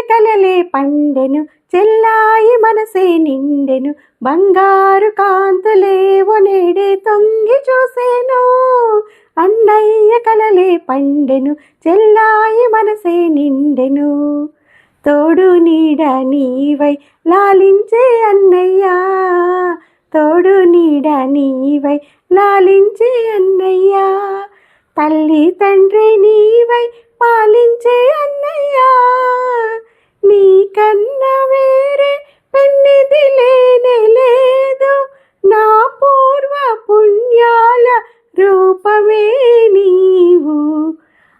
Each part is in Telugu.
కలలే పండెను చెల్లాయి మనసే నిండెను బంగారు కాంతులేవో నేడే తొంగి చూసేను. అన్నయ్య కలలే పండెను చెల్లాయి మనసే నిండెను. తోడు నీడ నీవై లాలించే అన్నయ్యా తోడు నీడ నీవై లాలించే అన్నయ్యా. తల్లి తండ్రి నీవై పాలించే అన్నయ్యా. నీ కన్న వేరే పెన్నిది లేనే లేదు. నా పూర్వ పుణ్యాల రూపమే నీవు.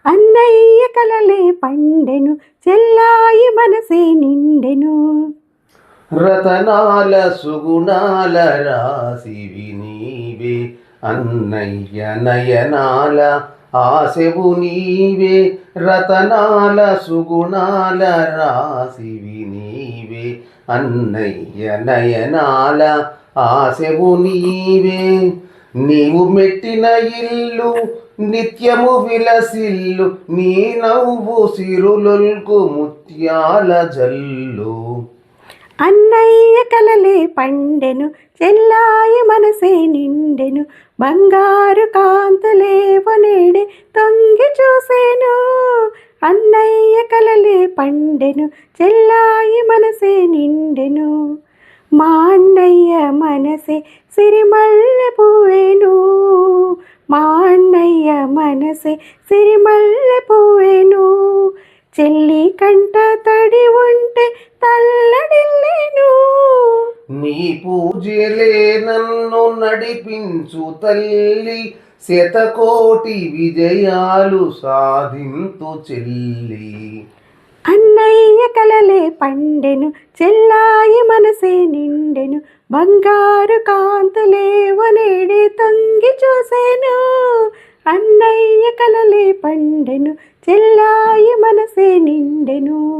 అన్నయ్య కలలే పండెను చెల్లాయి మనసే నిండెను. రతనాల సుగుణాల రాశివి నీవే. అన్నయ్య నయనాల ఆశవు నీవే రతనాల సుగుణాల రాశివి నీవే అన్నయ్య నయనాల ఆశవు నీవే. నీవు మెట్టిన ఇల్లు నిత్యము విలసిల్లు నీ నవ్వు సిరులొల్కు ముత్యాల జల్లు. అన్నయ్య కలలే పండెను చెల్లాయి మనసే నిండెను బంగారు కాంతులేవో చూసేను అన్నయ్య కలలే పండెను. చెల్లాయి మనసే నిండెను. మా అన్నయ్య మనసే సిరిమల్లె పువ్వేను. మా అన్నయ్య మనసే సిరిమల్లె పువ్వేను. చెల్లి కంట తడి ఉంటే తల్లడిల్లేను. నీ పూజలే నన్ను నడిపించు తల్లి. శతకోటి విజయాలు సాధింతు చెల్లి. అన్నయ్య కలలే పండెను చెల్లాయి మనసే నిండెను బంగారు కాంతులేవో నేడే తొంగి చూసేను. అన్నయ్య కలలే పండెను చెల్లాయి మనసే నిండెను.